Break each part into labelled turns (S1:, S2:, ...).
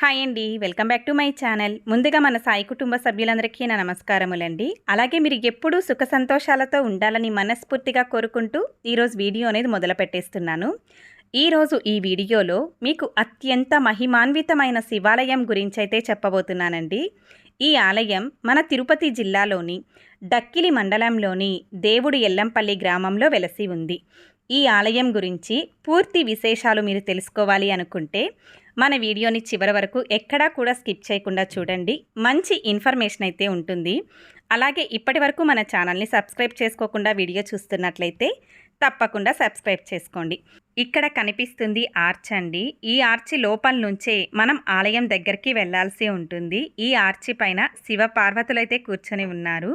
S1: Hi అండి. Welcome back to my channel. ముందుగా మన సాయి కుటుంబ సభ్యులందరికీ నా నమస్కారములండి. అలాగే మీరు ఎప్పుడూ సుఖ సంతోషాలతో ఉండాలని మనస్ఫూర్తిగా కోరుకుంటూ ఈరోజు వీడియో అనేది మొదలు పెట్టేస్తున్నాను. ఈరోజు ఈ వీడియోలో మీకు అత్యంత మహిమాన్వితమైన శివాలయం గురించి అయితే చెప్పబోతున్నానండి. ఈ ఆలయం మన తిరుపతి జిల్లాలోని డక్కిలి మండలంలోని దేవుడు ఎల్లంపల్లి గ్రామంలో వెలసి ఉంది. ఈ ఆలయం గురించి పూర్తి విశేషాలు మీరు తెలుసుకోవాలి అనుకుంటే మన వీడియోని చివరి వరకు ఎక్కడా కూడా స్కిప్ చేయకుండా చూడండి. మంచి ఇన్ఫర్మేషన్ అయితే ఉంటుంది. అలాగే ఇప్పటి వరకు మన ఛానల్ని సబ్స్క్రైబ్ చేసుకోకుండా వీడియో చూస్తున్నట్లయితే తప్పకుండా సబ్స్క్రైబ్ చేసుకోండి. ఇక్కడ కనిపిస్తుంది ఆర్చ్ అండి. ఈ ఆర్చి లోపల నుంచే మనం ఆలయం దగ్గరికి వెళ్ళాల్సి ఉంటుంది. ఈ ఆర్చి పైన శివ పార్వతులైతే కూర్చొని ఉన్నారు.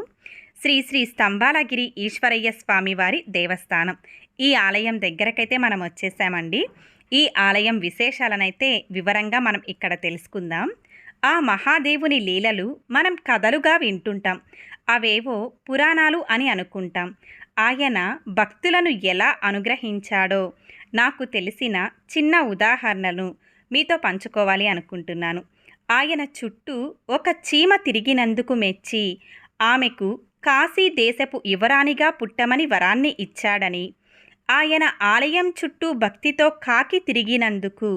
S1: శ్రీ శ్రీ స్తంభాలగిరి ఈశ్వరయ్య స్వామి వారి దేవస్థానం. ఈ ఆలయం దగ్గరకైతే మనం వచ్చేసామండి. ఈ ఆలయం విశేషాలనైతే వివరంగా మనం ఇక్కడ తెలుసుకుందాం. ఆ మహాదేవుని లీలలు మనం కథలుగా వింటుంటాం. అవేవో పురాణాలు అని అనుకుంటాం. ఆయన భక్తులను ఎలా అనుగ్రహించాడో నాకు తెలిసిన చిన్న ఉదాహరణను మీతో పంచుకోవాలి అనుకుంటున్నాను. ఆయన చుట్టూ ఒక చీమ తిరిగినందుకు మెచ్చి ఆమెకు కాశీ దేశపు యువరాణిగా పుట్టమని వరాన్ని ఇచ్చాడని ఆయన ఆలయం చుట్టూ భక్తితో కాకి తిరిగినందుకు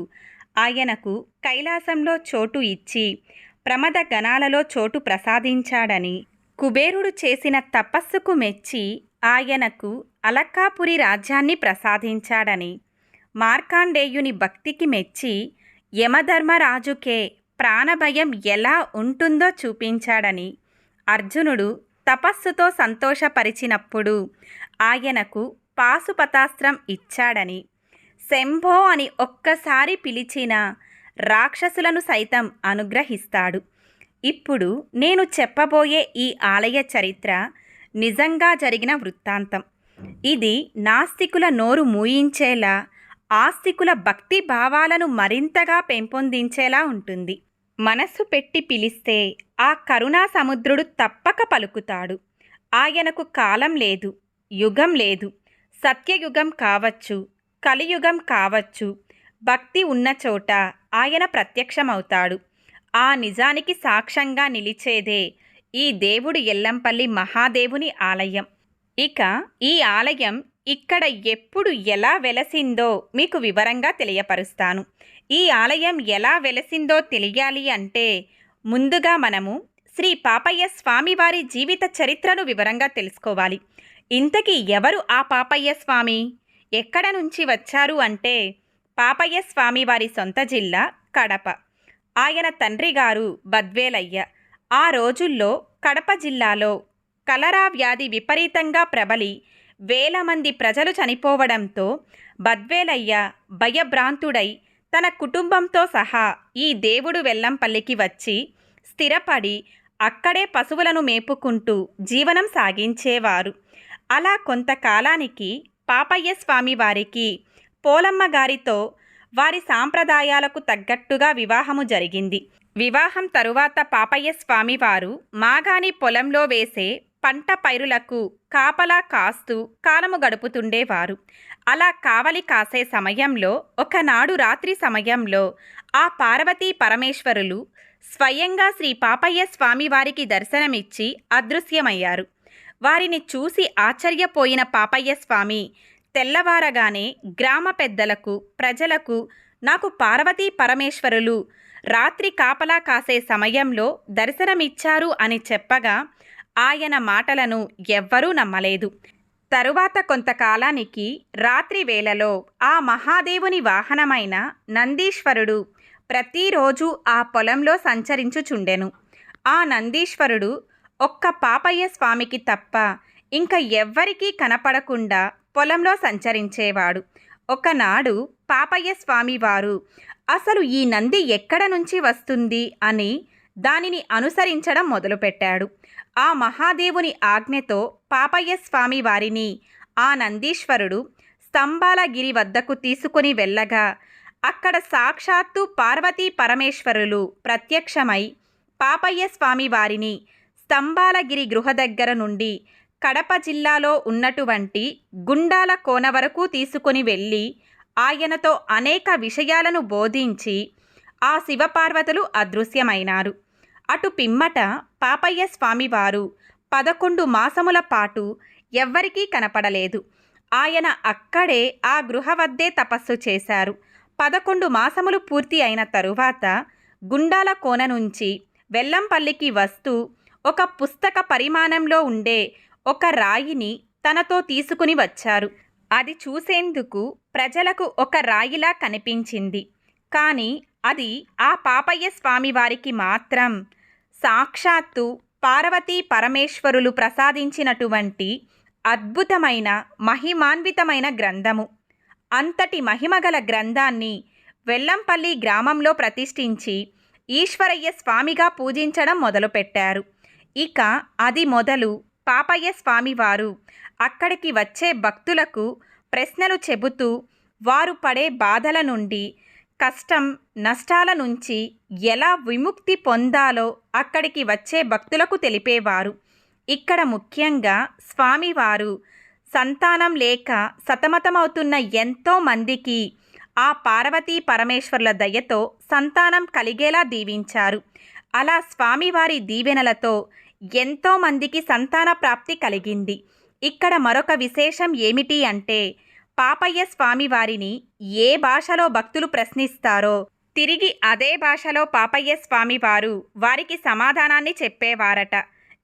S1: ఆయనకు కైలాసంలో చోటు ఇచ్చి ప్రమద గణాలలో చోటు ప్రసాదించాడని కుబేరుడు చేసిన తపస్సుకు మెచ్చి ఆయనకు అలక్కాపురి రాజ్యాన్ని ప్రసాదించాడని మార్కాండేయుని భక్తికి మెచ్చి యమధర్మరాజుకే ప్రాణభయం ఎలా ఉంటుందో చూపించాడని అర్జునుడు తపస్సుతో సంతోషపరిచినప్పుడు ఆయనకు పాశుపతాస్త్రం ఇచ్చాడని. శంభో అని ఒక్కసారి పిలిచిన రాక్షసులను సైతం అనుగ్రహిస్తాడు. ఇప్పుడు నేను చెప్పబోయే ఈ ఆలయ చరిత్ర నిజంగా జరిగిన వృత్తాంతం. ఇది నాస్తికుల నోరు మూయించేలా ఆస్తికుల భక్తి భావాలను మరింతగా పెంపొందించేలా ఉంటుంది. మనస్సు పెట్టి పిలిస్తే ఆ కరుణా సముద్రుడు తప్పక పలుకుతాడు. ఆయనకు కాలం లేదు యుగం లేదు. సత్యయుగం కావచ్చు కలియుగం కావచ్చు భక్తి ఉన్న చోట ఆయన ప్రత్యక్షమవుతాడు. ఆ నిజానికి సాక్ష్యంగా నిలిచేదే ఈ దేవుడు ఎల్లంపల్లి మహాదేవుని ఆలయం. ఇక ఈ ఆలయం ఇక్కడ ఎప్పుడు ఎలా వెలసిందో మీకు వివరంగా తెలియపరుస్తాను. ఈ ఆలయం ఎలా వెలసిందో తెలియాలి అంటే ముందుగా మనము శ్రీ పాపయ్య స్వామివారి జీవిత చరిత్రను వివరంగా తెలుసుకోవాలి. ఇంతకీ ఎవరు ఆ పాపయ్య స్వామి? ఎక్కడ నుంచి వచ్చారు అంటే పాపయ్య స్వామి వారి సొంత జిల్లా కడప. ఆయన తండ్రి గారు బద్వేలయ్య. ఆ రోజుల్లో కడప జిల్లాలో కలరా వ్యాధి విపరీతంగా ప్రబలి వేల మంది ప్రజలు చనిపోవడంతో బద్వేలయ్య భయభ్రాంతుడై తన కుటుంబంతో సహా ఈ దేవుడు వెల్లంపల్లికి వచ్చి స్థిరపడి అక్కడే పశువులను మేపుకుంటూ జీవనం సాగించేవారు. అలా కొంతకాలానికి పాపయ్య స్వామి వారికి పోలమ్మ గారితో వారి సాంప్రదాయాలకు తగ్గట్టుగా వివాహము జరిగింది. వివాహం తరువాత పాపయ్య స్వామివారు మాగాని పొలంలో వేసే పంట పైరులకు కాపలా కాస్తూ కాలము గడుపుతుండేవారు. అలా కావలి కాసే సమయంలో ఒకనాడు రాత్రి సమయంలో ఆ పార్వతీ పరమేశ్వరులు స్వయంగా శ్రీ పాపయ్య స్వామివారికి దర్శనమిచ్చి అదృశ్యమయ్యారు. వారిని చూసి ఆశ్చర్యపోయిన పాపయ్య స్వామి తెల్లవారగానే గ్రామ పెద్దలకు ప్రజలకు నాకు పార్వతీ పరమేశ్వరులు రాత్రి కాపలా కాసే సమయంలో దర్శనమిచ్చారు అని చెప్పగా ఆయన మాటలను ఎవ్వరూ నమ్మలేదు. తరువాత కొంతకాలానికి రాత్రి వేళలో ఆ మహాదేవుని వాహనమైన నందీశ్వరుడు ప్రతిరోజు ఆ పొలంలో సంచరించుచుండెను. ఆ నందీశ్వరుడు ఒక్క పాపయ్య స్వామికి తప్ప ఇంకా ఎవ్వరికీ కనపడకుండా పొలంలో సంచరించేవాడు. ఒకనాడు పాపయ్య స్వామి వారు అసలు ఈ నంది ఎక్కడ నుంచి వస్తుంది? అని దానిని అనుసరించడం మొదలుపెట్టాడు. ఆ మహాదేవుని ఆజ్ఞతో పాపయ్య స్వామి వారిని ఆ నందీశ్వరుడు స్తంభాలగిరి వద్దకు తీసుకుని వెళ్ళగా అక్కడ సాక్షాత్తు పార్వతీ పరమేశ్వరులు ప్రత్యక్షమై పాపయ్య స్వామి వారిని స్తంభాలగిరి గృహ దగ్గర నుండి కడప జిల్లాలో ఉన్నటువంటి గుండాల కోన వరకు తీసుకుని వెళ్ళి ఆయనతో అనేక విషయాలను బోధించి ఆ శివపార్వతులు అదృశ్యమైనారు. అటు పిమ్మట పాపయ్య స్వామివారు పదకొండు మాసముల పాటు ఎవ్వరికీ కనపడలేదు. ఆయన అక్కడే ఆ గృహ వద్దే తపస్సు చేశారు. పదకొండు మాసములు పూర్తి అయిన తరువాత గుండాల కోన నుంచి వెల్లంపల్లికి వస్తూ ఒక పుస్తక పరిమాణంలో ఉండే ఒక రాయిని తనతో తీసుకుని వచ్చారు. అది చూసేందుకు ప్రజలకు ఒక రాయిలా కనిపించింది. కానీ అది ఆ పాపయ్య స్వామి వారికి మాత్రం సాక్షాత్తు పార్వతీ పరమేశ్వరులు ప్రసాదించినటువంటి అద్భుతమైన మహిమాన్వితమైన గ్రంథము. అంతటి మహిమగల గ్రంథాన్ని వెల్లంపల్లి గ్రామంలో ప్రతిష్ఠించి ఈశ్వరయ్య స్వామిగా పూజించడం మొదలుపెట్టారు. ఇక అది మొదలు పాపయ్య స్వామివారు. అక్కడికి వచ్చే భక్తులకు ప్రశ్నలు చెబుతూ వారు పడే బాధల నుండి కష్టం నష్టాల నుంచి ఎలా విముక్తి పొందాలో అక్కడికి వచ్చే భక్తులకు తెలిపేవారు. ఇక్కడ ముఖ్యంగా స్వామివారు సంతానం లేక సతమతమవుతున్న ఎంతో మందికి ఆ పార్వతీ పరమేశ్వర్ల దయతో సంతానం కలిగేలా దీవించారు. అలా స్వామివారి దీవెనలతో ఎంతో మందికి సంతాన ప్రాప్తి కలిగింది. ఇక్కడ మరొక విశేషం ఏమిటి అంటే పాపయ్య స్వామి వారిని ఏ భాషలో భక్తులు ప్రశ్నిస్తారో తిరిగి అదే భాషలో పాపయ్య స్వామి వారు వారికి సమాధానాన్ని చెప్పేవారట.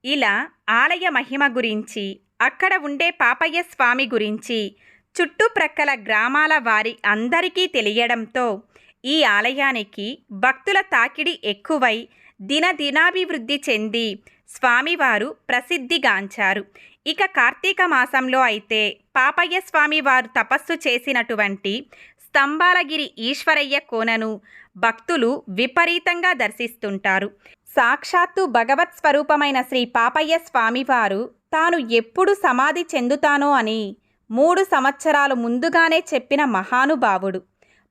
S1: ఇలా ఆలయ మహిమ గురించి అక్కడ ఉండే పాపయ్య స్వామి గురించి చుట్టుప్రక్కల గ్రామాల వారి అందరికీ తెలియడంతో ఈ ఆలయానికి భక్తుల తాకిడి ఎక్కువై దినదినాభివృద్ధి చెంది స్వామివారు ప్రసిద్ధిగాంచారు. ఇక కార్తీక మాసంలో అయితే పాపయ్య స్వామి వారు తపస్సు చేసినటువంటి స్తంభాలగిరి ఈశ్వరయ్య కోనను భక్తులు విపరీతంగా దర్శిస్తుంటారు. సాక్షాత్తు భగవత్ స్వరూపమైన శ్రీ పాపయ్య స్వామివారు తాను ఎప్పుడు సమాధి చెందుతానో అని మూడు సంవత్సరాలు ముందుగానే చెప్పిన మహానుభావుడు.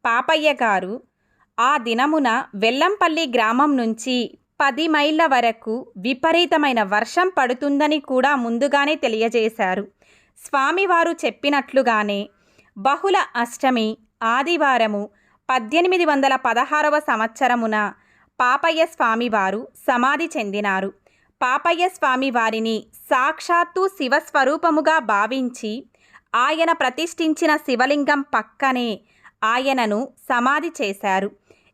S1: పాపయ్య గారు ఆ దినమున వెల్లంపల్లి గ్రామం నుంచి పది మైళ్ళ వరకు విపరీతమైన వర్షం పడుతుందని కూడా ముందుగానే తెలియజేశారు. స్వామివారు చెప్పినట్లుగానే బహుళ అష్టమి ఆదివారము పద్దెనిమిది వందల పదహారవ సంవత్సరమున పాపయ్య స్వామివారు సమాధి చెందినారు. పాపయ్య స్వామి వారిని సాక్షాత్తు శివస్వరూపముగా భావించి ఆయన ప్రతిష్ఠించిన శివలింగం పక్కనే ఆయనను సమాధి చేశారు.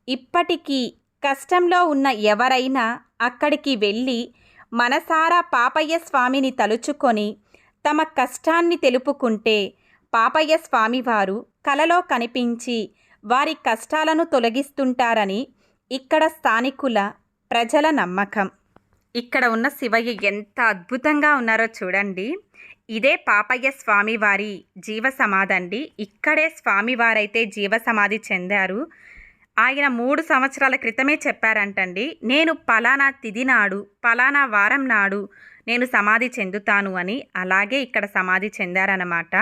S1: ఇప్పటికీ కష్టంలో ఉన్న ఎవరైనా అక్కడికి వెళ్ళి మనసారా పాపయ్య స్వామిని తలుచుకొని తమ కష్టాన్ని తెలుపుకుంటే పాపయ్య స్వామివారు కలలో కనిపించి వారి కష్టాలను తొలగిస్తుంటారని ఇక్కడ స్థానికుల ప్రజల నమ్మకం. ఇక్కడ ఉన్న శివయ్య ఎంత అద్భుతంగా ఉన్నారో చూడండి. ఇదే పాపయ్య స్వామివారి జీవ సమాధి అండి. ఇక్కడే స్వామివారైతే జీవ సమాధి చెందారు. ఆయన మూడు సంవత్సరాల క్రితమే చెప్పారంటండి నేను పలానా తిది నాడు పలానా వారం నాడు నేను సమాధి చెందుతాను అని అలాగే ఇక్కడ సమాధి చెందారన్నమాట.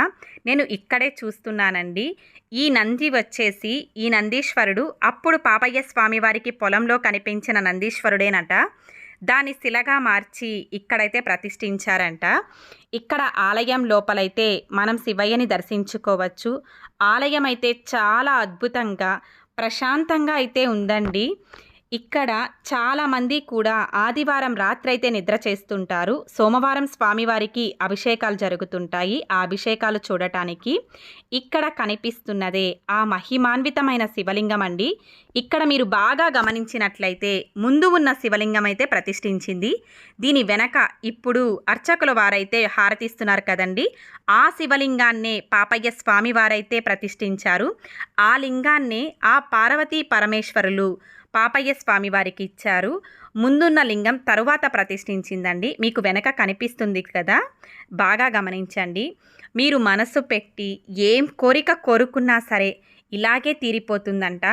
S1: నేను ఇక్కడే చూస్తున్నానండి. ఈ నంది వచ్చేసి ఈ నందీశ్వరుడు అప్పుడు పాపయ్య స్వామి వారికి పొలంలో కనిపించిన నందీశ్వరుడేనట. దాన్ని శిలగా మార్చి ఇక్కడైతే ప్రతిష్ఠించారంట. ఇక్కడ ఆలయం లోపలైతే మనం శివయ్యని దర్శించుకోవచ్చు. ఆలయం అయితే చాలా అద్భుతంగా ప్రశాంతంగా అయితే ఉందండి. ఇక్కడ చాలామంది కూడా ఆదివారం రాత్రైతే నిద్ర చేస్తుంటారు. సోమవారం స్వామివారికి అభిషేకాలు జరుగుతుంటాయి. ఆ అభిషేకాలు చూడటానికి ఇక్కడ కనిపిస్తున్నదే ఆ మహిమాన్వితమైన శివలింగం అండి. ఇక్కడ మీరు బాగా గమనించినట్లయితే ముందు ఉన్న శివలింగం అయితే ప్రతిష్ఠించింది. దీని వెనక ఇప్పుడు అర్చకుల వారైతే హారతిస్తున్నారు కదండి. ఆ శివలింగాన్నే పాపయ్య స్వామి వారైతే ప్రతిష్ఠించారు. ఆ లింగాన్నే ఆ పార్వతీ పరమేశ్వరులు పాపయ్య స్వామి వారికి ఇచ్చారు. ముందున్న లింగం తరువాత ప్రతిష్ఠించిందండి. మీకు వెనక కనిపిస్తుంది కదా? బాగా గమనించండి. మీరు మనసు పెట్టి ఏం కోరిక కోరుకున్నా సరే ఇలాగే తీరిపోతుందంట.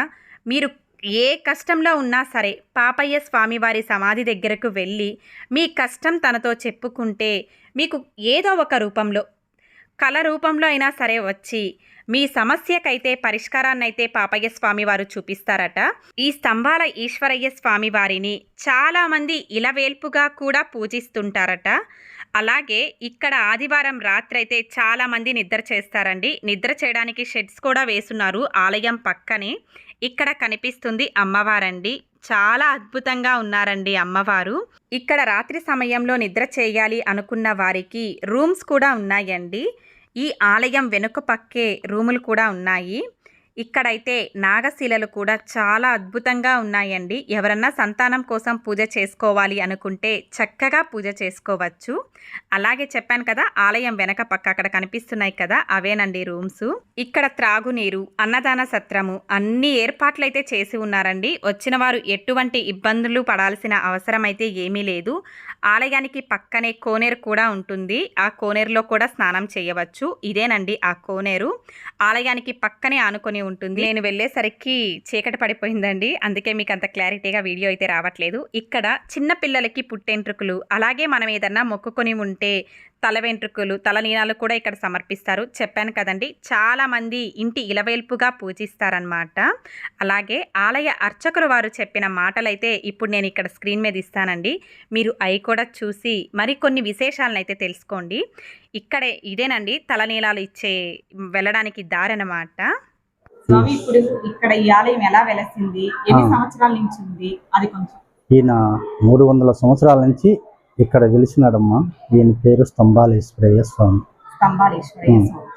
S1: మీరు ఏ కష్టంలో ఉన్నా సరే పాపయ్య స్వామివారి సమాధి దగ్గరకు వెళ్ళి మీ కష్టం తనతో చెప్పుకుంటే మీకు ఏదో ఒక రూపంలో కళ రూపంలో అయినా సరే వచ్చి మీ సమస్యకైతే పరిష్కారాన్ని అయితే పాపయ్య స్వామి వారు చూపిస్తారట. ఈ స్తంభాల ఈశ్వరయ్య స్వామి వారిని చాలామంది ఇలవేల్పుగా కూడా పూజిస్తుంటారట. అలాగే ఇక్కడ ఆదివారం రాత్రి అయితే చాలామంది నిద్ర చేస్తారండి. నిద్ర చేయడానికి షెడ్స్ కూడా వేసున్నారు ఆలయం పక్కనే. ఇక్కడ కనిపిస్తుంది అమ్మవారండి. చాలా అద్భుతంగా ఉన్నారండి అమ్మవారు. ఇక్కడ రాత్రి సమయంలో నిద్ర చేయాలి అనుకున్న వారికి రూమ్స్ కూడా ఉన్నాయండి. ఈ ఆలయం వెనుక పక్కే రూములు కూడా ఉన్నాయి. ఇక్కడైతే నాగశిలలు కూడా చాలా అద్భుతంగా ఉన్నాయండి. ఎవరన్నా సంతానం కోసం పూజ చేసుకోవాలి అనుకుంటే చక్కగా పూజ చేసుకోవచ్చు. అలాగే చెప్పాను కదా ఆలయం వెనక పక్క అక్కడ కనిపిస్తున్నాయి కదా అవేనండి రూమ్స్. ఇక్కడ త్రాగునీరు అన్నదాన సత్రము అన్ని ఏర్పాట్లు అయితే చేసి ఉన్నారండి. వచ్చిన వారు ఎటువంటి ఇబ్బందులు పడాల్సిన అవసరం అయితే ఏమీ లేదు. ఆలయానికి పక్కనే కోనేరు కూడా ఉంటుంది. ఆ కోనేరులో కూడా స్నానం చేయవచ్చు. ఇదేనండి ఆ కోనేరు. ఆలయానికి పక్కనే ఆనుకొని ఉంటుంది. నేను వెళ్ళేసరికి చీకటి పడిపోయిందండి. అందుకే మీకు అంత క్లారిటీగా వీడియో అయితే రావట్లేదు. ఇక్కడ చిన్న పిల్లలకి పుట్టెంట్రుకులు అలాగే మనం ఏదన్నా మొక్కుకొని ఉంటే తల వెంట్రుకలు తలనీనాలు కూడా ఇక్కడ సమర్పిస్తారు. చెప్పాను కదండి చాలా మంది ఇంటి ఇలవేల్పుగా పూజిస్తారనమాట అలాగే ఆలయ అర్చకులు వారు చెప్పిన మాటలైతే ఇప్పుడు నేను ఇక్కడ స్క్రీన్ మీద ఇస్తానండి. మీరు అవి కూడా చూసి మరికొన్ని విశేషాలను అయితే తెలుసుకోండి. ఇక్కడే ఇదేనండి తలనీలాలు ఇచ్చే వెళ్ళడానికి దారి అన్నమాట
S2: స్వామి ఇప్పుడు ఇక్కడ ఈ ఆలయం ఎలా వెలసింది? ఎన్ని. సంవత్సరాల నుంచి ఉంది? అది కొంచెం.
S3: ఈయన మూడు వందల సంవత్సరాల నుంచి ఇక్కడ వెలిసినాడమ్మా. ఈయన పేరు స్తంభాల ఈశ్వరయ్య స్వామి.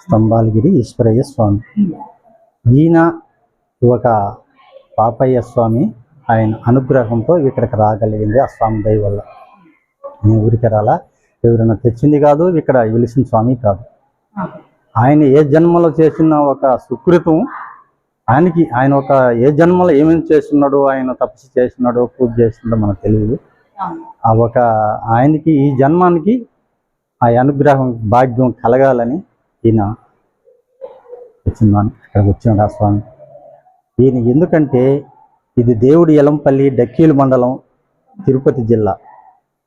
S3: స్తంభాలగిరి ఈశ్వరయ్య స్వామి. ఈయన ఒక పాపయ్య స్వామి. ఆయన అనుగ్రహంతో ఇక్కడికి రాగలిగింది ఆ స్వామి దయ వల్ల. నేను ఊరికి రాలా? ఎవరైనా తెచ్చింది కాదు ఇక్కడ వెలిసిన స్వామి కాదు. ఆయన ఏ జన్మలో చేసిన ఒక సుకృతం ఆయనకి ఆయన ఒక ఏ జన్మలో ఏమేమి చేస్తున్నాడో ఆయన తపస్సు చేస్తున్నాడో పూజ చేస్తున్నాడో మనకు తెలియదు. ఒక ఆయనకి ఈ జన్మానికి ఆ అనుగ్రహం భాగ్యం కలగాలని ఈయన వచ్చిందాను. ఇక్కడికి వచ్చాడు ఆ స్వామి. ఈయన ఎందుకంటే ఇది దేవుడి ఎలంపల్లి డక్కీలు మండలం తిరుపతి జిల్లా.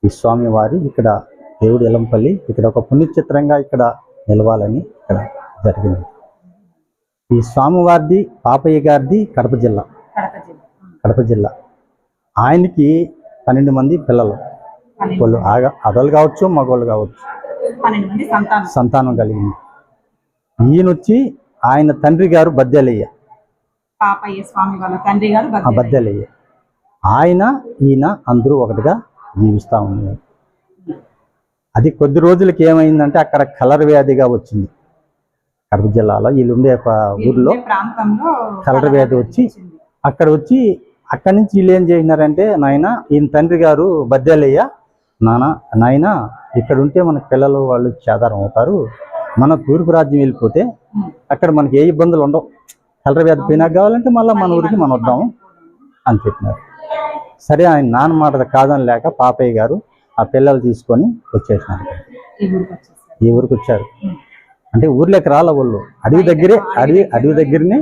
S3: ఈ స్వామి వారి ఇక్కడ దేవుడి ఎలంపల్లి ఇక్కడ ఒక పుణ్యచిత్రంగా ఇక్కడ నిలవాలని ఇక్కడ జరిగింది. ఈ స్వామివారిది పాపయ్య గారిది కడప జిల్లా.
S2: కడప జిల్లా. ఉమ్.
S3: కడప జిల్లా. ఆయనకి పన్నెండు మంది పిల్లలు. వాళ్ళు ఆగ అదలు కావచ్చు మగవాళ్ళు కావచ్చు.
S2: సంతానం.
S3: కలిగింది. ఈయన వచ్చి ఆయన తండ్రి గారు బద్దెలయ్య.
S2: బద్దెలయ్య.
S3: ఆయన ఈయన అందరూ ఒకటిగా జీవిస్తూ ఉన్నారు. అది కొద్ది రోజులకి ఏమైందంటే అక్కడ కలర్ వ్యాధిగా వచ్చింది. కడప జిల్లాలో వీళ్ళు ఉండే ఒక ఊర్లో కలర్ వ్యాధి వచ్చి. అక్కడ వచ్చి అక్కడి నుంచి వీళ్ళు ఏం చేసినారంటే నాయన ఈయన తండ్రి గారు బద్దెలయ్య నాన్న నాయన ఇక్కడ ఉంటే మన పిల్లలు వాళ్ళు చేదారం అవుతారు మన తూర్పు రాజ్యం వెళ్ళిపోతే. అక్కడ మనకి ఏ ఇబ్బందులు ఉండవు కలర్ వ్యాధి పోయినా కావాలంటే మళ్ళీ మన ఊరికి మనం వద్దాము అని చెప్పినారు సరే ఆయన నాన్న మాట కాదని లేక పాపయ్య గారు ఆ పిల్లలు తీసుకొని వచ్చేసినారు
S2: ఈ ఊరికి
S3: వచ్చారు. అంటే ఊర్లోకి రాల వాళ్ళు అడవి దగ్గరే అడవి అడవి దగ్గరనే.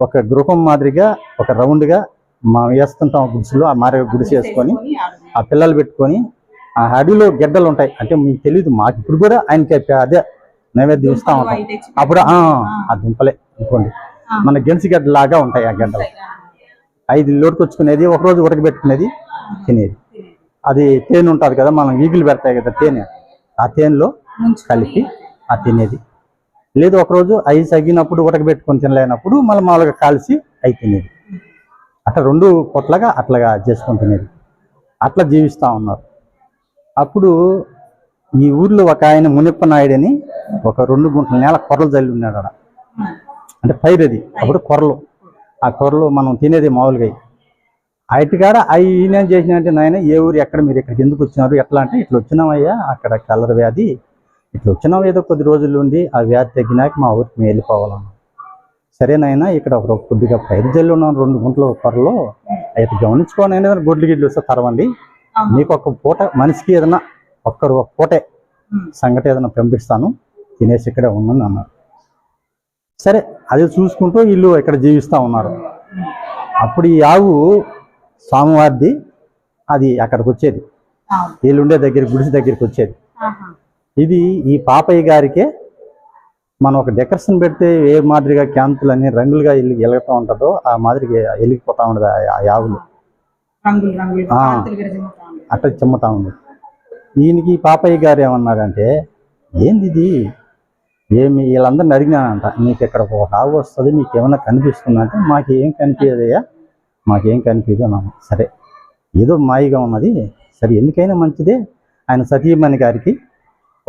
S3: ఒక గృహం మాదిరిగా ఒక రౌండ్గా మనం వేస్తుంటాం గుడిసెలో ఆ మాదిరిగా గుడిసె వేసుకొని ఆ పిల్లలు పెట్టుకొని ఆ అడవిలో గెడ్డలు ఉంటాయి. అంటే మీకు తెలియదు మాకు ఇప్పుడు కూడా ఆయనకి అదే నైవేద్యం ఇస్తా ఉంటాం.
S2: అవి
S3: అప్పుడు ఆ, దుంపలే అనుకోండి. మన గెన్సి గడ్డ లాగా ఉంటాయి ఆ గడ్డలు. ఐదు లోటుకొచ్చుకునేది ఒక రోజు ఉడకబెట్టుకునేది తినేది. అది తేనె ఉంటుంది కదా మనం ఈగులు పెడతాయి కదా తేనె. ఆ తేనెలో కలిపి ఆ తినేది. లేదు ఒకరోజు ఐస్ అగ్గినప్పుడు ఉడకబెట్టుకొని తినలేనప్పుడు మళ్ళీ మామూలుగా కాల్చి అయి తినేది. అట్లా రెండు పొట్లగా అట్లాగా చేసుకుంటున్నారు అట్లా జీవిస్తూ ఉన్నారు. అప్పుడు ఈ ఊర్లో ఒక ఆయన మునిప్ప నాయుడు అని ఒక రెండు గుంటల నేల కొరలు చల్లి ఉన్నాడు
S2: అక్కడ
S3: అంటే పైరు అది. అప్పుడు కొరలు ఆ కొరలు మనం తినేది మామూలుగా ఆ అవి ఈయన చేసిన అంటే నాయన ఏ ఊరు ఎక్కడ మీరు ఇక్కడికి ఎందుకు వచ్చినారు? ఎట్లా అంటే ఇట్లా వచ్చినామయ్యా. అక్కడ కలర్ వ్యాధి. ఇట్లా వచ్చినాం ఏదో కొద్ది రోజులు ఉండి ఆ వ్యాధి తగ్గినాక మా ఊరికి మేము వెళ్ళిపోవాలన్నా. సరేనైనా ఇక్కడ ఒక కొద్దిగా పైరు జల్లు ఉన్నాం రెండు గుంటల కొర్రలో అయితే గమనించుకోని ఏదైనా గొడ్లు గిడ్లు వస్తే తరవండి. మీకు ఒక పూట మనిషికి ఏదైనా ఒక్కరు ఒక పూటే. సంగటి ఏదైనా పంపిస్తాను తినేసి ఇక్కడే ఉన్నాను అన్నారు సరే అది చూసుకుంటూ వీళ్ళు ఇక్కడ జీవిస్తూ ఉన్నారు అప్పుడు ఈ ఆవు స్వామివారిది అది అక్కడికి వచ్చేది
S2: అవును.
S3: వీళ్ళు ఉండే దగ్గర గుడిసి దగ్గరికి వచ్చేది. ఇది ఈ పాపయ్య గారికే మనం ఒక డెకరేషన్ పెడితే ఏ మాదిరిగా క్యాంతులు అన్ని రంగులుగా వెలిగి వెలుగుతూ ఉంటుందో ఆ మాదిరిగా వెలిగిపోతూ ఉండదు ఆ- ఆవులు. అట్లా చిమ్ముతా ఉంది. ఈయనకి పాపయ్య గారు ఏమన్నారంటే ఏంది ఇది? ఏమి వీళ్ళందరిని అడిగినానంట నీకు ఇక్కడ ఒక ఆవు వస్తుంది మీకు ఏమైనా కనిపిస్తుందా? అంటే మాకు ఏం కనిపించదయ్యా మాకేం కనిపించదు అన్నాను. సరే ఏదో మాయిగా ఉన్నది. సరే ఎందుకైనా మంచిదే. ఆయన సతీమణి గారికి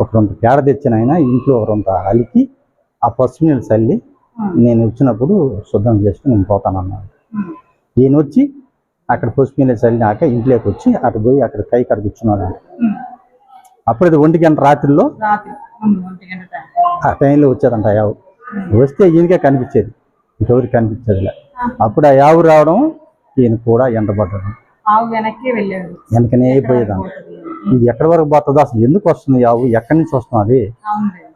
S3: ఒక రెండు పేడ తెచ్చిన ఆయన ఇంట్లో ఒక రెండు అలికి ఆ పసుపు నీళ్ళు చల్లి నేను వచ్చినప్పుడు శుద్ధం చేసుకుని నేను పోతానన్నాను ఈయన వచ్చి అక్కడ పసుపు నీళ్ళు చల్లినాక ఇంట్లోకి వచ్చి అటు పోయి అక్కడ కై కాడ కూర్చున్నాడు అప్పుడు ఇది ఒంటి గంట రాత్రిలో. ఆ టైంలో వచ్చేదంట యావు. వస్తే ఈయనకే కనిపించేది. ఇంకెవరికి కనిపించేదిలే. అప్పుడు ఆ యావు రావడం ఈయన కూడా ఎండబడ్డాడు.
S2: వెనక్కి వెళ్ళాడు.
S3: వెనకనే పోయేదంట. ఇది ఎక్కడి వరకు పోతుందో అసలు ఎందుకు వస్తుంది యావు ఎక్కడి నుంచి వస్తుంది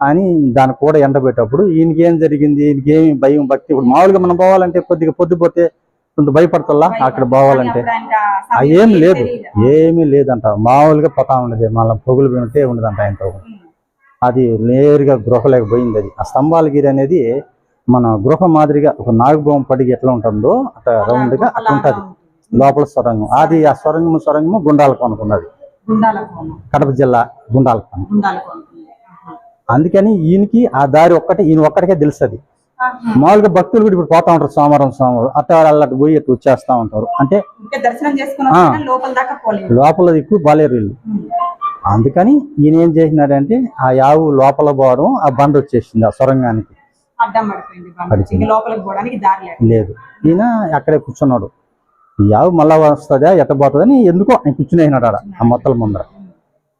S3: అని దాన్ని కూడా ఎండబెట్టేటప్పుడు ఈయనకి ఏం జరిగింది? ఈయనకి ఏమి భయం భక్తి? ఇప్పుడు మామూలుగా మనం పోవాలంటే కొద్దిగా పొద్దుపోతే కొంత భయపడతల్లా అక్కడ పోవాలంటే? ఏం లేదు. ఏమీ లేదంట. మామూలుగా పోతా ఉండదు మళ్ళీ పొగులు ఉంటే ఉండదంట ఆయనతో. అది నేరుగా గృహలోకి పోయింది అది. ఆ స్తంభాలగిరి అనేది మన గృహ మాదిరిగా ఒక నాగభవం పడిగి ఎట్లా ఉంటుందో అట్లా రౌండ్గా అట్లా ఉంటుంది. లోపల సొరంగం. అది ఆ సొరంగము సొరంగము గుండాలకు అనుకున్నది కడప జిల్లా
S2: గుండాల
S3: అందుకని ఈయనకి ఆ దారి ఒక్కటే ఈయన ఒక్కడికే తెలుస్తుంది మామూలుగా భక్తులు కూడా ఇప్పుడు పోతా ఉంటారు సోమవారం సోమవారం. అల్లటి పోయి అట్లా వచ్చేస్తా ఉంటారు. అంటే
S2: లోపల
S3: ఎక్కువ బాలేరు వీళ్ళు. అందుకని ఈయన ఏం చేసినాడంటే ఆ యావు లోపల పోవడం ఆ బండ వచ్చేసింది ఆ సొరంగానికి.
S2: లేదు.
S3: ఈయన అక్కడే కూర్చున్నాడు. యావు మళ్ళా వస్తుందా ఎట్ట పోతుందని ఎందుకో ఆయన కూర్చునేసినాడు ఆడ ఆ మొత్తల ముందర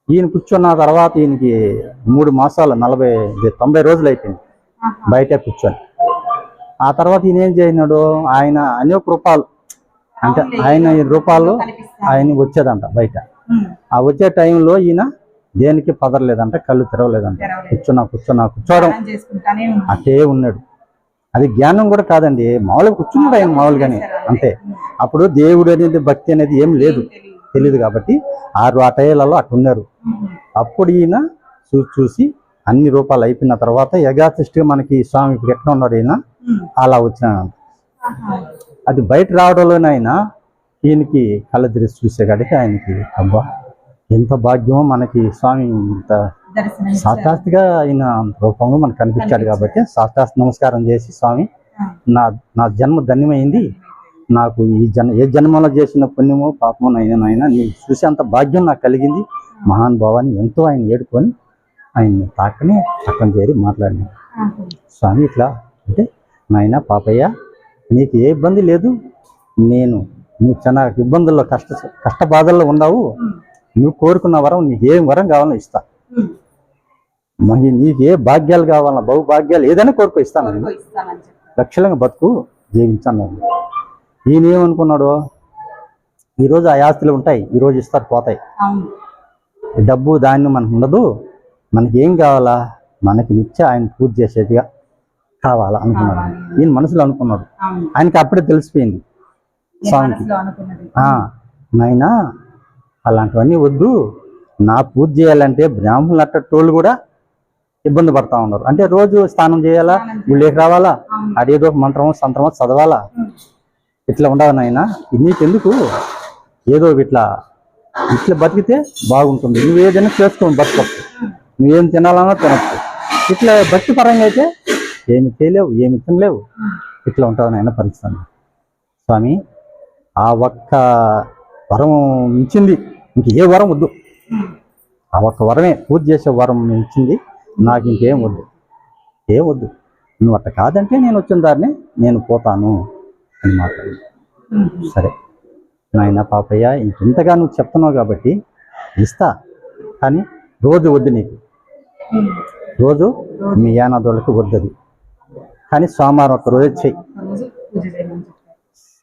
S3: ఈయన కూర్చున్న తర్వాత ఈయనకి మూడు మాసాలు నలభై తొంభై రోజులు అయిపోయింది. బయటే కూర్చొని ఆ తర్వాత ఈయన ఏం చేసినాడు ఆయన అనేక రూపాయలు అంటే ఆయన ఈ రూపాయలు. ఆయన వచ్చేదంట బయట. ఆ వచ్చే టైంలో ఈయన దేనికి పదరలేదంట కళ్ళు తెరవలేదంట
S2: తెరవలేదు.
S3: కూర్చున్నా కూర్చున్నా కూర్చోవడం
S2: చేసుకుంటానే ఉన్నాడు.
S3: అది జ్ఞానం కూడా కాదండి. మామూలుగా కూర్చున్నాడు ఆయన మామూలుగానే అంతే. అప్పుడు దేవుడు అనేది భక్తి అనేది ఏం లేదు.
S2: తెలియదు.
S3: కాబట్టి ఆరు ఆ టైలలో అటు అప్పుడు ఈయన చూసి చూసి అన్ని రూపాయలు అయిపోయిన తర్వాత యథాతిష్టిగా మనకి స్వామి ఇప్పుడు ఎట్లా ఉన్నాడు ఈయన? అలా వచ్చినాడు అది బయట రావడంలోనే ఆయన ఈయనకి కళ్ళ తెరిచి చూసే కాడికి ఆయనకి అబ్బా ఎంత భాగ్యమో మనకి స్వామి ఇంత సాక్షాత్తుగా ఆయన రూపంలో మనకు కనిపించాడు కాబట్టి సాక్షాత్ నమస్కారం చేసి స్వామి. నా నా జన్మ ధన్యమైంది నాకు ఈ జన్మ ఏ జన్మలో చేసిన పుణ్యమో పాపమో అయినా నాయన నీకు చూసే అంత భాగ్యం నాకు కలిగింది మహాన్ భావాన్ని ఎంతో ఆయన ఏడుకొని ఆయన్ని తాకని పక్కన చేరి మాట్లాడిన. స్వామి ఇట్లా అంటే నాయన పాపయ్య నీకు ఏ ఇబ్బంది లేదు నేను నువ్వు చాలా ఇబ్బందుల్లో కష్ట కష్ట బాధల్లో ఉన్నావు. నువ్వు కోరుకున్న వరం నీకు ఏం వరం కావాలో ఇస్తా. మరి నీకు ఏ భాగ్యాలు కావాలన్నా బహు భాగ్యాలు ఏదైనా కోరుకో ఇస్తాను. లక్షలంగా బతుకు జీవించాను ఈయన ఏమనుకున్నాడు? ఈరోజు ఆ ఆస్తులు ఉంటాయి ఈరోజు ఇస్తారు పోతాయి. డబ్బు ధాన్యం మనకు ఉండదు. మనకి ఏం కావాలా? మనకి నిత్య ఆయన పూజ చేసేదిగా కావాలా అనుకున్నాడు. ఈయన మనసులో అనుకున్నాడు. ఆయనకి అప్పుడే తెలిసిపోయింది. స్వామికి. నాయనా అలాంటివన్నీ వద్దు. నా పూజ చేయాలంటే బ్రాహ్మణులు అట్టోళ్ళు కూడా ఇబ్బంది పడతా ఉన్నారు. అంటే రోజు స్నానం చేయాలా? గుళ్ళేకి రావాలా. అదేదో మంత్రమో సంత్రమో చదవాలా. ఇట్లా ఉండవు నాయన నీకెందుకు ఏదో ఇట్లా ఇట్లా బతికితే బాగుంటుంది. నువ్వు ఏదైనా చేసుకో బతకొచ్చు. నువ్వేం తినాలన్నా తినచ్చు. ఇట్లా భక్తి పరంగా అయితే ఏమి చేయలేవు ఏమి తినలేవు. ఇట్లా ఉంటుంది నాయన పరిస్థితి. స్వామి ఆ ఒక్క వరం ఇచ్చింది ఇంక ఏ వరం వద్దు. ఆ ఒక్క వరమే పూజ చేసే వరం ఇచ్చింది నాకు ఇంకేం వద్దు. ఏం వద్దు. నువ్వు అట్ట కాదంటే నేను వచ్చిన దారిని నేను పోతాను అని మాట్లాడు. సరే. నాయన పాపయ్య ఇంతగా నువ్వు చెప్తున్నావు కాబట్టి ఇస్తా. కానీ రోజు వద్దు నీకు. రోజు మీ యానాదోళ్ళకి వద్దది. కానీ సోమవారం ఒక రోజు చెయ్యి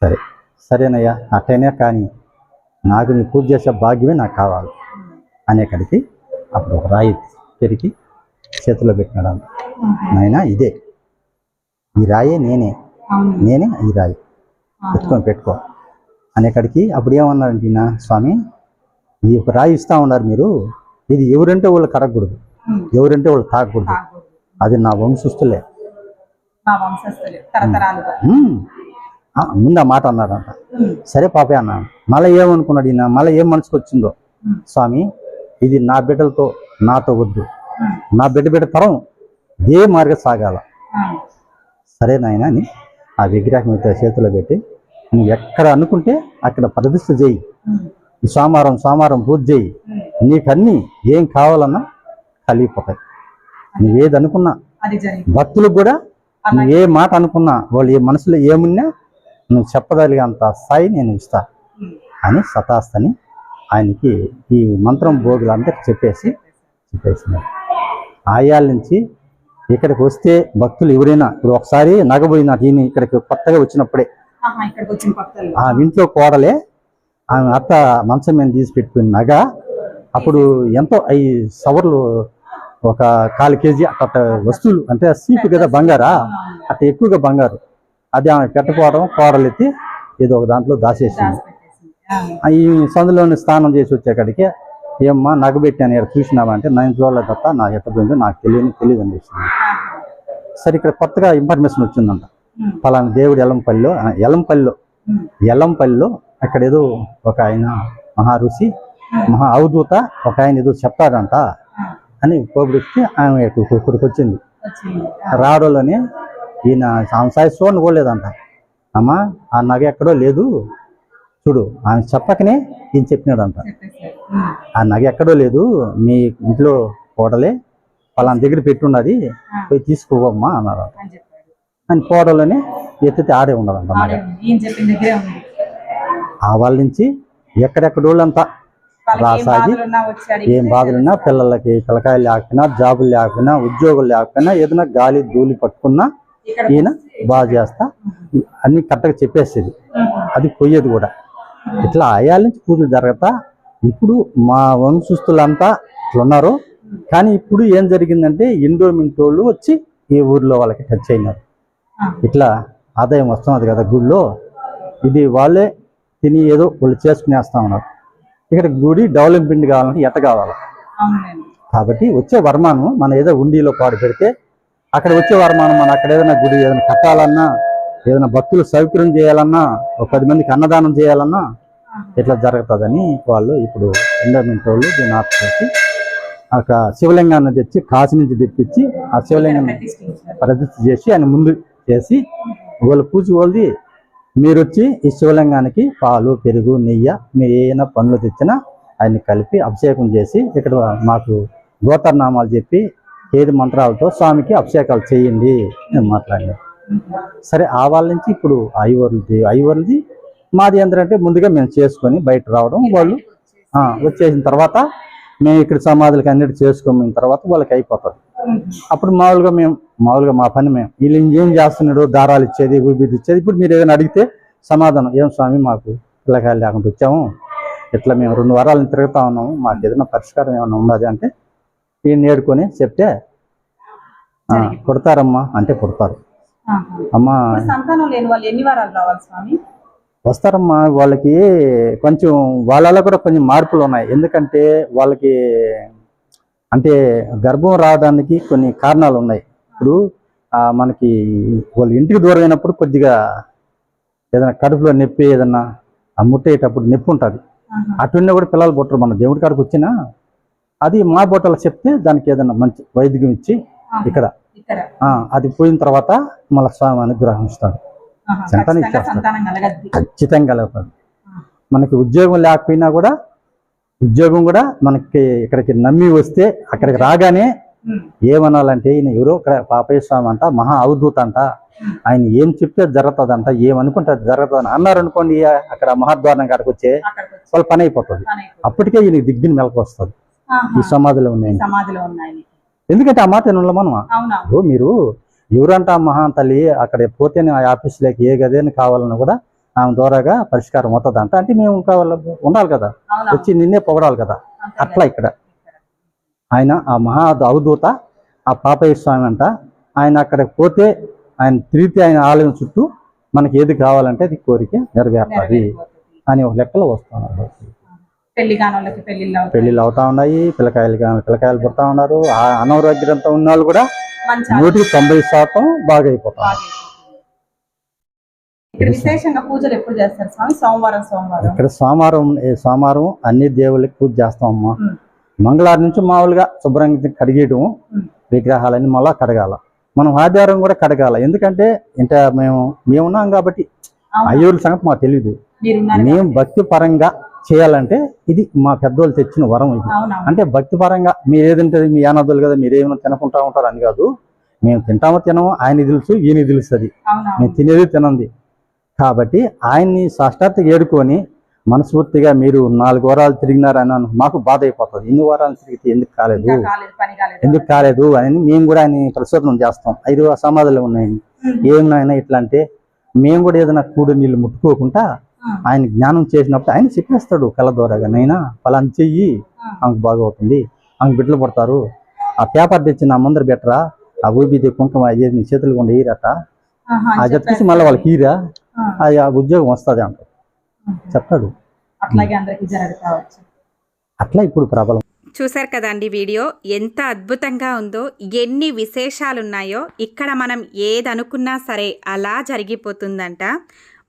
S3: సరే. సరేనయ్యా అట్టైనా కానీ నాకు నీ పూజ చేసే భాగ్యమే నాకు కావాలి. అనేకడికి అప్పుడు ఒక రాయి పెరిగి చేతిలో పెట్టినాడు అంట. నాయనా ఇదే. ఈ రాయే నేనే. నేనే ఈ రాయి. పెట్టుకొని పెట్టుకో. అనేకడికి అప్పుడు ఏమన్నారంటే ఈయన స్వామి ఈ ఒక రాయి ఇస్తా ఉన్నారు మీరు. ఇది ఎవరంటే వాళ్ళు కడగకూడదు. ఎవరంటే వాళ్ళు తాగకూడదు. అది నా వంశస్థులే. ముందు ఆ మాట అన్నాడంట. సరే పాపే అన్న మళ్ళీ ఏమనుకున్నాడు ఈయన? మళ్ళీ ఏం మనసుకు వచ్చిందో. స్వామి ఇది నా బిడ్డలతో నాతో వద్దు. నా బిడ్డ బిడ్డ తరం ఇదే మార్గ సాగాల? సరే నాయన అని ఆ విగ్రహం చేతిలో పెట్టి నువ్వు ఎక్కడ అనుకుంటే అక్కడ ప్రతిష్ఠ చేయి. సోమవారం సోమవారం పూజ చేయి. నీకన్నీ ఏం కావాలన్నా కలిగిపోతాయి. నువ్వేది అనుకున్నా భక్తులకు కూడా నువ్వు ఏ మాట అనుకున్నా వాళ్ళు ఏ మనసులో ఏమున్నా నువ్వు చెప్పగలిగేంత స్థాయి నేను ఇస్తా. అని సతాస్తని ఆయనకి ఈ మంత్రం భోగులందరికి చెప్పేసి చెప్పేసినారు ఆయాల నుంచి ఇక్కడికి వస్తే భక్తులు ఎవరైనా ఇప్పుడు ఒకసారి నగబోయిన ఈయన ఇక్కడికి కొత్తగా వచ్చినప్పుడే ఆ ఇంట్లో కోడలే ఆమె అత్త మంచం మీద తీసి పెట్టుకున్న నగ. అప్పుడు ఎంతో అవి సవర్లు ఒక కాలు కేజీ అట్ట వస్తువులు అంటే సీపు కదా బంగారా? అట్ట ఎక్కువగా బంగారు. అది ఆమె పెట్టకపోవడం కోడలు ఎత్తి ఏదో ఒక దాంట్లో దాచేసింది. ఈ సందులోని స్నానం చేసి వచ్చేకాడికి ఏమ్మా నగబెట్టాను ఇక్కడ చూసినావా అంటే నైన్ రోజుల తప్ప నా ఎట్ట పోయిందో నాకు తెలియని తెలియదు అని సరే ఇక్కడ కొత్తగా ఇన్ఫర్మేషన్ వచ్చిందంట. పలానా దేవుడు ఎల్లంపల్లిలో
S2: ఉమ్,
S3: ఎల్లంపల్లిలో అక్కడ ఏదో ఒక ఆయన మహా ఋషి మహా అవధూత ఒక ఆయన ఏదో చెప్తాడంట అని పోబడిస్తే ఆమె ఇక్కడికి వచ్చింది. రావడంలోనే ఈయన సాయి చూడండి కూడా లేదంట. అమ్మా ఆ నగ ఎక్కడో లేదు. చూడు ఆమె చెప్పకనే ఈయన చెప్పినాడంట. ఆ నగ ఎక్కడో లేదు మీ ఇంట్లో కోడలే పలానా దగ్గర పెట్టున్నది పోయి తీసుకోవమ్మా అన్నారు
S2: అని
S3: కోడలోనే ఎత్తితే ఆడే ఉండదంట నగ. ఆ వాళ్ళ నుంచి ఎక్కడెక్కడోళ్ళంతా రాసాగి ఏం బాధలున్నా పిల్లలకి పిల్లకాయలు లేకపోయినా జాబులు లేకపోయినా ఉద్యోగులు లేకపోయినా ఏదైనా గాలి ధూళి పట్టుకున్నా ఈయన బాగా చేస్తా. అన్ని కరెక్ట్గా చెప్పేసేది. అది పోయేది కూడా. ఇట్లా ఆయాల నుంచి పూజలు జరగతా ఇప్పుడు మా వంశస్థులంతా ఇట్లా ఉన్నారు. కానీ ఇప్పుడు ఏం జరిగిందంటే ఎండోమెంట్ వాళ్ళు వచ్చి ఈ ఊర్లో వాళ్ళకి టచ్ అయినారు. ఇట్లా ఆదాయం వస్తున్నది కదా గుడిలో ఇది వాళ్ళే తిని ఏదో వాళ్ళు చేసుకునేస్తా ఉన్నారు. ఇక్కడ గుడి డెవలప్మెంట్ కావాలంటే ఎట్ట కావాలి? కాబట్టి వచ్చే వరమానం మన ఏదో ఉండిలో పాడు పెడితే అక్కడ వచ్చే వరమానం మన అక్కడ ఏదైనా గుడి ఏదైనా కట్టాలన్నా ఏదైనా భక్తులు సౌకర్యం చేయాలన్నా ఒక పది మందికి అన్నదానం చేయాలన్నా ఇట్లా జరుగుతుందని వాళ్ళు ఇప్పుడు ఎండర్మెంట్ వాళ్ళు దీన్ని ఆఫ్ ఒక శివలింగాన్ని తెచ్చి కాశీ నుంచి తెప్పించి ఆ శివలింగాన్ని ప్రతిష్ఠ చేసి ఆయన ముందు చేసి వాళ్ళు పూజ వాళ్ళది మీరు వచ్చి ఈ శివలింగానికి పాలు పెరుగు నెయ్యి మీరు ఏమైనా పనులు తెచ్చినా ఆయన్ని కలిపి అభిషేకం చేసి ఇక్కడ మాకు గోతర్నామాలు చెప్పి ఏది మంత్రాలతో స్వామికి అభిషేకాలు చేయండి నేను మాట్లాడినారు. సరే ఆ వాళ్ళ నుంచి ఇప్పుడు ఐవర్లది ఐవర్లది మాది ఏంటంటే ముందుగా మేము చేసుకొని బయట రావడం వాళ్ళు వచ్చేసిన తర్వాత మేము ఇక్కడ సమాధులకి అన్నిటి చేసుకున్న తర్వాత వాళ్ళకి అయిపోతుంది. అప్పుడు మామూలుగా మేము మామూలుగా మా పని మేము వీళ్ళు ఏం చేస్తున్నాడు దారాలు ఇచ్చేది ఊబిది ఇచ్చేది ఇప్పుడు మీరు ఏదైనా అడిగితే సమాధానం ఏం స్వామి మాకు పిల్లకాయలు లేకుండా వచ్చాము ఇట్లా మేము రెండు వారాలను తిరుగుతా ఉన్నాము మాకు ఏదైనా పరిష్కారం ఏమైనా ఉన్నది? అంటే ఈయన నేడుకొని చెప్తే "ఆ, కొడతారమ్మా అంటే కొడతారు. అమ్మా.
S2: సంతానం లేని వాళ్ళు ఎన్ని వారాలు రావాలి స్వామి?
S3: వస్తారమ్మా వాళ్ళకి కొంచెం వాళ్ళలో కూడా కొంచెం మార్పులు ఉన్నాయి. ఎందుకంటే వాళ్ళకి అంటే గర్భం రావడానికి కొన్ని కారణాలు ఉన్నాయి. ఇప్పుడు మనకి వాళ్ళ ఇంటికి దూరం అయినప్పుడు కొద్దిగా ఏదైనా కడుపులో నొప్పి ఏదన్నా ఆ ముట్టేటప్పుడు నొప్పి ఉంటుంది. అటున్న కూడా పిల్లలు పుట్టరు. మన దేవుడి కాడికి వచ్చినా అది మా బొట్టలు చెప్తే దానికి ఏదైనా మంచి వైద్యం ఇచ్చి. ఇక్కడ అది పోయిన తర్వాత మళ్ళీ స్వామి అనుగ్రహం ఇస్తాడు. సంతానం
S2: కలగద్ది.
S3: ఖచ్చితంగా కలుగుతుంది మనకి ఉద్యోగం లేకపోయినా కూడా ఉద్యోగం కూడా మనకి ఇక్కడికి నమ్మి వస్తే అక్కడికి రాగానే. ఏమనాలంటే ఈయన ఎవరో ఇక్కడ పాపయ్య స్వామి అంట మహా అవధూత అంట. ఆయన ఏం చెప్తే జరుగుతుందంట ఏమనుకుంటే జరుగుతుంది అన్నారు అనుకోండి అక్కడ మహాద్వారం కాడికి వచ్చే వాళ్ళ పని అయిపోతుంది. అప్పటికే ఈయన దిగ్గిన మెలకు వస్తుంది. ఈ సమాధిలో ఉన్నాయి
S2: సమాధిలో ఉన్నాయి
S3: ఎందుకంటే ఆ మాట వినడం మనం
S2: అవునా?
S3: ఓ మీరు ఎవరంట ఆ మహా తల్లి అక్కడ పోతేనే ఆ ఆఫీసులోకి ఏ గదేని కావాలన్నా కూడా ఆమె ద్వారాగా పరిష్కారం అవుతుంది అంట అంటే మేము కావాలి ఉండాలి కదా. వచ్చి నిన్నే పొగడాలి కదా. అట్లా ఇక్కడ. ఆయన ఆ మహా అవధూత ఆ పాపయ్య స్వామి అంట ఆయన అక్కడికి పోతే ఆయన తిరిగితే ఆయన ఆలయం చుట్టూ మనకి ఏది కావాలంటే అది కోరిక నెరవేరుతుంది. అని ఒక లెక్కలో వస్తున్నారు.
S2: పెళ్ళి పెళ్ళిళ్ళు అవుతాయి.
S3: అవుతా ఉన్నాయి పిల్లకాయలు కా- పిల్లకాయలు పుడతా ఉన్నారు ఆ అనారోగ్యంతో ఉన్న వాళ్ళు కూడా
S2: మంచి
S3: నూటికి తొంభై శాతం బాగా అయిపోతారు
S2: బాగా. ఇక్కడ విశేషంగా పూజలు ఎప్పుడు చేస్తారు స్వామి సోమవారం సోమవారం
S3: ఇక్కడ సోమవారం ఏ సోమవారం అన్ని దేవుళ్ళకి పూజ చేస్తాం అమ్మా
S2: ఉమ్.
S3: మంగళవారం నుంచి మామూలుగా శుభ్రంగా కడిగేయడం
S2: ఉమ్.
S3: విగ్రహాలన్నీ మళ్ళా కడగాల మనం ఆదివారం కూడా కడగాల ఎందుకంటే ఇంత మేము మేమున్నాం కాబట్టి
S2: అవునా?
S3: అయ్యూరు సంగతి మాకు తెలియదు మేము భక్తి పరంగా చేయాలంటే ఇది మా పెద్దోళ్ళు తెచ్చిన వరం ఇది. అంటే భక్తి పరంగా మీరు ఏదంటే మీ అనాథులు కదా మీరు ఏమైనా తినకుంటా ఉంటారు అని కాదు. మేము తింటామో తినమో ఆయన తెలుసు ఈయన తెలుస్తుంది. మేము తినేది తినంది. కాబట్టి ఆయన్ని సాష్టాత్తుగా ఏడుకొని మనస్ఫూర్తిగా మీరు నాలుగు వారాలు తిరిగినారని మాకు బాధ అయిపోతుంది. ఇన్ని వారాలు తిరిగితే ఎందుకు కాలేదు? ఎందుకు కాలేదు అని మేము కూడా ఆయన ప్రసూతం చేస్తాం. ఐదు సమాధులు ఉన్నాయని. ఏమైనా ఇట్లా అంటే మేము కూడా ఏదైనా కూడు నీళ్ళు ముట్టుకోకుండా. ఆయన జ్ఞానం చేసినప్పుడు ఆయన చెప్పేస్తాడు కళ్ళ ద్వారాగా నైనా ఫలాన్ని చెయ్యి. ఆమెకు బాగవుతుంది ఆమెకు బిడ్డలు పడతారు. ఆ పేపర్ తెచ్చి నా ముందర పెట్టరా? ఆ ఊబిది కుంకుమ అయ్యేది నీ చేతులు కొండ ఈరట ఆ చెప్పేసి. మళ్ళీ వాళ్ళకి ఈరా
S2: ఉమ్.
S3: అది ఆ ఉద్యోగం వస్తుంది అంటారు
S2: ఉమ్.
S3: చెప్తాడు. అట్లా ఇప్పుడు ప్రబలం.
S1: చూశారు కదండి వీడియో? ఎంత అద్భుతంగా ఉందో ఎన్ని విశేషాలు ఉన్నాయో ఇక్కడ మనం ఏది అనుకున్నా సరే అలా జరిగిపోతుందంట.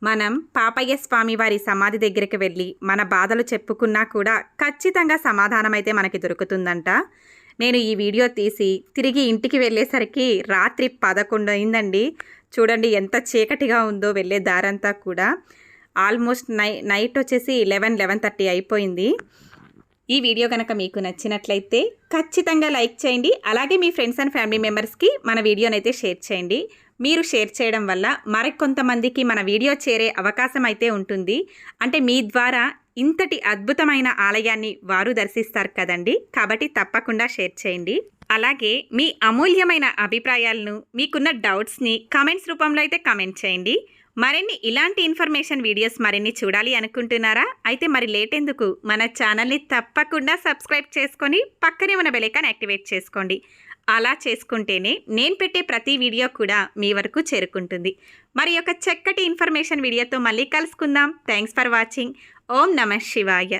S1: మనం పాపయ్య స్వామి వారి సమాధి దగ్గరికి వెళ్ళి మన బాధలు చెప్పుకున్నా కూడా ఖచ్చితంగా సమాధానం అయితే మనకి దొరుకుతుందంట. నేను ఈ వీడియో తీసి తిరిగి ఇంటికి వెళ్ళేసరికి రాత్రి పదకొండు అయిందండి. చూడండి ఎంత చీకటిగా ఉందో వెళ్ళే దారంతా కూడా. ఆల్మోస్ట్ నై నైట్ వచ్చేసి లెవెన్ లెవెన్ థర్టీ అయిపోయింది. ఈ వీడియో కనుక మీకు నచ్చినట్లయితే ఖచ్చితంగా లైక్ చేయండి. అలాగే మీ ఫ్రెండ్స్ అండ్ ఫ్యామిలీ మెంబర్స్కి మన వీడియోనైతే షేర్ చేయండి. మీరు షేర్ చేయడం వల్ల మరికొంతమందికి మన వీడియో చేరే అవకాశం అయితే ఉంటుంది. అంటే మీ ద్వారా ఇంతటి అద్భుతమైన ఆలయాన్ని వారు దర్శిస్తారు కదండి. కాబట్టి తప్పకుండా షేర్ చేయండి. అలాగే మీ అమూల్యమైన అభిప్రాయాలను మీకున్న డౌట్స్ని కామెంట్స్ రూపంలో అయితే కామెంట్ చేయండి. మరిన్ని ఇలాంటి ఇన్ఫర్మేషన్ వీడియోస్ మరిన్ని చూడాలి అనుకుంటున్నారా? అయితే మరి లేట్ ఎందుకు? మన ఛానల్ని తప్పకుండా సబ్స్క్రైబ్ చేసుకొని పక్కనే ఉన్న బెలైకాన్ యాక్టివేట్ చేసుకోండి. అలా చేసుకుంటేనే నేను పెట్టే ప్రతి వీడియో కూడా మీ వరకు చేరుకుంటుంది. మరి ఒక చక్కటి ఇన్ఫర్మేషన్ వీడియోతో మళ్ళీ కలుసుకుందాం. థ్యాంక్స్ ఫర్ వాచింగ్ ఓం నమ శివాయ.